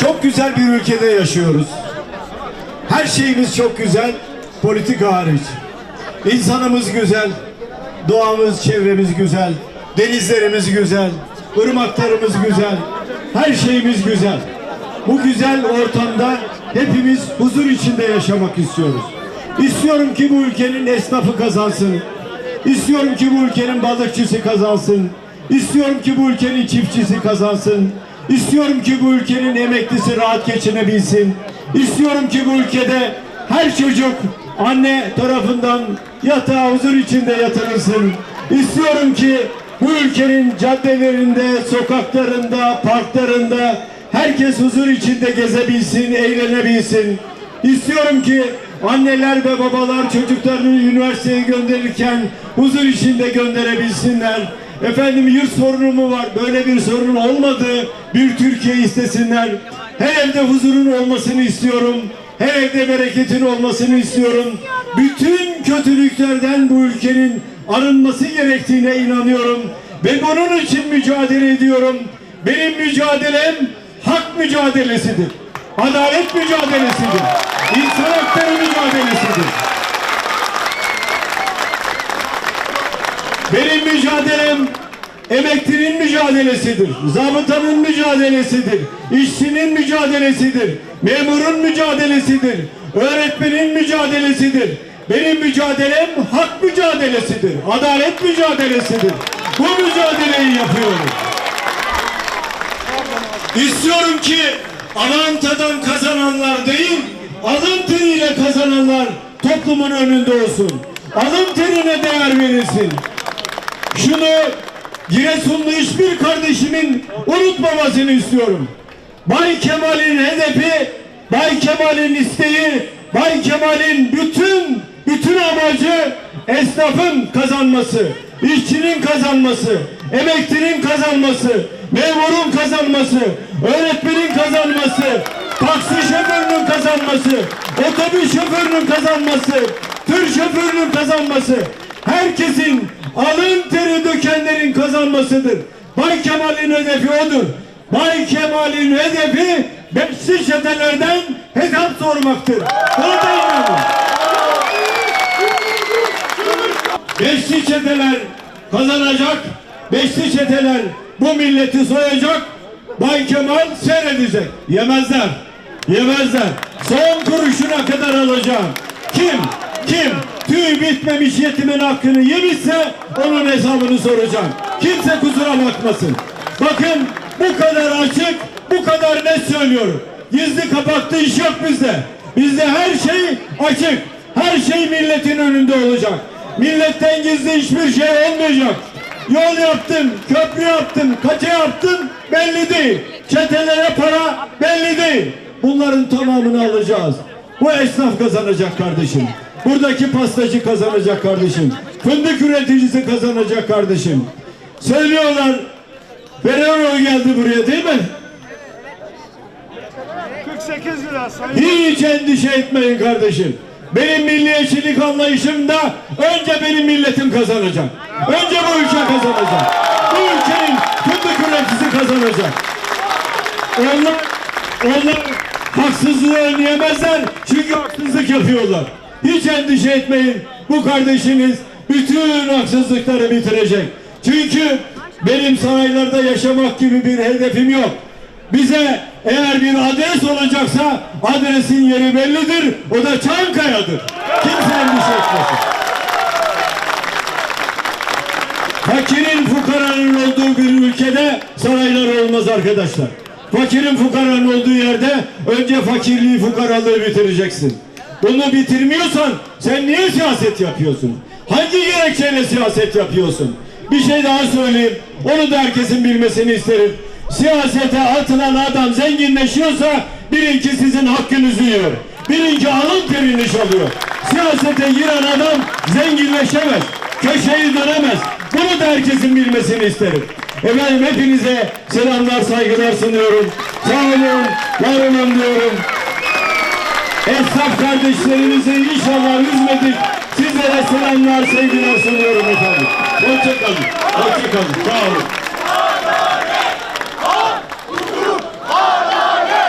Çok güzel bir ülkede yaşıyoruz. Her şeyimiz çok güzel, politika hariç. İnsanımız güzel, doğamız, çevremiz güzel, denizlerimiz güzel, ırmaklarımız güzel, her şeyimiz güzel. Bu güzel ortamda hepimiz huzur içinde yaşamak istiyoruz. İstiyorum ki bu ülkenin esnafı kazansın. İstiyorum ki bu ülkenin balıkçısı kazansın. İstiyorum ki bu ülkenin çiftçisi kazansın. İstiyorum ki bu ülkenin emeklisi rahat geçinebilsin. İstiyorum ki bu ülkede her çocuk anne tarafından yatağa huzur içinde yatırılsın. İstiyorum ki bu ülkenin caddelerinde, sokaklarında, parklarında herkes huzur içinde gezebilsin, eğlenebilsin. İstiyorum ki anneler ve babalar çocuklarını üniversiteye gönderirken huzur içinde gönderebilsinler. Efendim yurt sorunu mu var? Böyle bir sorun olmadığı bir Türkiye istesinler. Her evde huzurun olmasını istiyorum. Her evde bereketin olmasını istiyorum. Bütün kötülüklerden bu ülkenin arınması gerektiğine inanıyorum. Ve bunun için mücadele ediyorum. Benim mücadelem hak mücadelesidir. Adalet mücadelesidir. İnsan hakları mücadelesidir. Benim mücadelem emeklinin mücadelesidir. Zabıtanın mücadelesidir. işçinin mücadelesidir. Memurun mücadelesidir. Öğretmenin mücadelesidir. Benim mücadelem hak mücadelesidir. Adalet mücadelesidir. Bu mücadeleyi yapıyorum. İstiyorum ki avantadan kazananlar değil, alın teriyle kazananlar toplumun önünde olsun. Alın terine değer verilsin. Şunu Giresunlu hiçbir kardeşimin unutmamasını istiyorum. Bay Kemal'in hedefi, Bay Kemal'in isteği, Bay Kemal'in bütün bütün amacı esnafın kazanması, işçinin kazanması, emeklinin kazanması, memurun kazanması, öğretmenin kazanması, taksi şoförünün kazanması, otobüs şoförünün kazanması, tır şoförünün kazanması, herkesin alın teri dökenlerin kazanmasıdır. Bay Kemal'in hedefi odur. Bay Kemal'in hedefi beşli çetelerden hesap sormaktır. Da inanın. Beşli çeteler kazanacak, beşli çeteler bu milleti soyacak, Bay Kemal seyredecek. Yemezler, yemezler. Son kuruşuna kadar alacağım. Kim, kim tüy bitmemiş yetimin hakkını yemişse onun hesabını soracağım. Kimse kusura bakmasın. Bakın bu kadar açık, bu kadar net söylüyorum. Gizli kapaklı iş yok bizde. Bizde her şey açık. Her şey milletin önünde olacak. Milletten gizli hiçbir şey olmayacak. Yol yaptın, köprü yaptın, kaça yaptın belli değil. Çetelere para belli değil. Bunların tamamını alacağız. Bu esnaf kazanacak kardeşim. Buradaki pastacı kazanacak kardeşim. Fındık üreticisi kazanacak kardeşim. Söylüyorlar. Ferrero geldi buraya değil mi? 48 lira sayın. Hiç endişe etmeyin kardeşim. Benim milliyetçilik anlayışımda önce benim milletim kazanacak. Önce bu ülke kazanacak. Bu ülkenin fındık üreticisi kazanacak. Onlar, onlar haksızlığı önleyemezler çünkü haksızlık yapıyorlar. Hiç endişe etmeyin. Bu kardeşiniz bütün haksızlıkları bitirecek. Çünkü benim saraylarda yaşamak gibi bir hedefim yok. Bize eğer bir adres olacaksa adresin yeri bellidir. O da Çankaya'dır. Kimse endişe etmesin. Fakirin fukaranın olduğu bir ülkede saraylar olmaz arkadaşlar. Fakirin fukaranın olduğu yerde önce fakirliği fukaralığı bitireceksin. Bunu bitirmiyorsan sen niye siyaset yapıyorsun? Hangi gerekçeyle siyaset yapıyorsun? Bir şey daha söyleyeyim. Onu da herkesin bilmesini isterim. Siyasete atılan adam zenginleşiyorsa bilin ki sizin hakkınızı yiyor. Bilin ki alın terini çalıyor. Siyasete giren adam zenginleşemez. Köşeyi dönemez. Bunu da herkesin bilmesini isterim. Efendim hepinize selamlar, saygılar sunuyorum. Sağ olun, var olun diyorum. Esnaf kardeşlerimizi inşallah üzmedik. Sizlere selamlar, sevgiler sunuyorum efendim. Hoşçakalın, hoşçakalın. Sağ olun.